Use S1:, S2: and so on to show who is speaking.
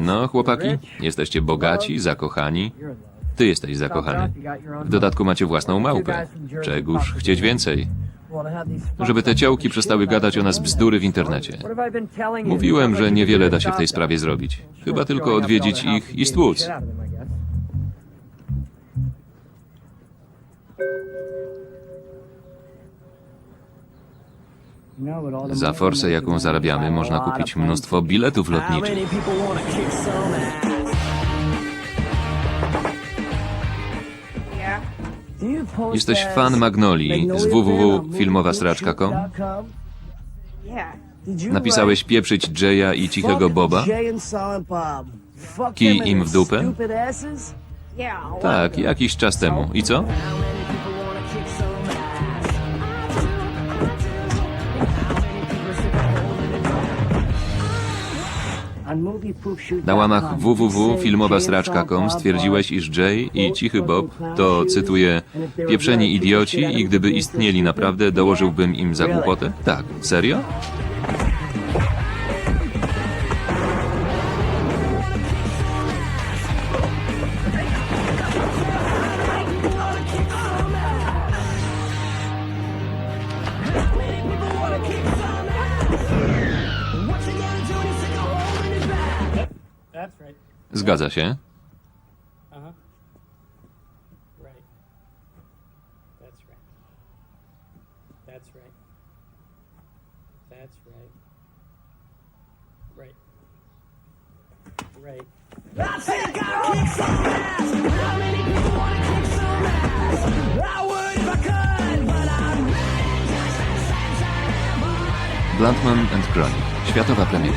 S1: No, chłopaki, jesteście bogaci, zakochani. Ty jesteś zakochany. W dodatku macie własną małpę. Czegóż chcieć więcej? Żeby te ciołki przestały gadać o nas bzdury w internecie. Mówiłem, że niewiele da się w tej sprawie zrobić. Chyba tylko odwiedzić ich i stłuc. Za forsę, jaką zarabiamy, można kupić mnóstwo biletów lotniczych. Jesteś fan Magnolii z www.filmowasraczka.com? Napisałeś pieprzyć Jaya i cichego Boba? Kij im w dupę? Tak, jakiś czas temu. I co? Na łamach www.filmowasraczka.com stwierdziłeś, iż Jay i Cichy Bob to, cytuję, pieprzeni idioci i gdyby istnieli naprawdę, dołożyłbym im za głupotę? Tak. Serio?
S2: That's Right. Right.
S1: Bluntman and Chronic. Światowa premiera.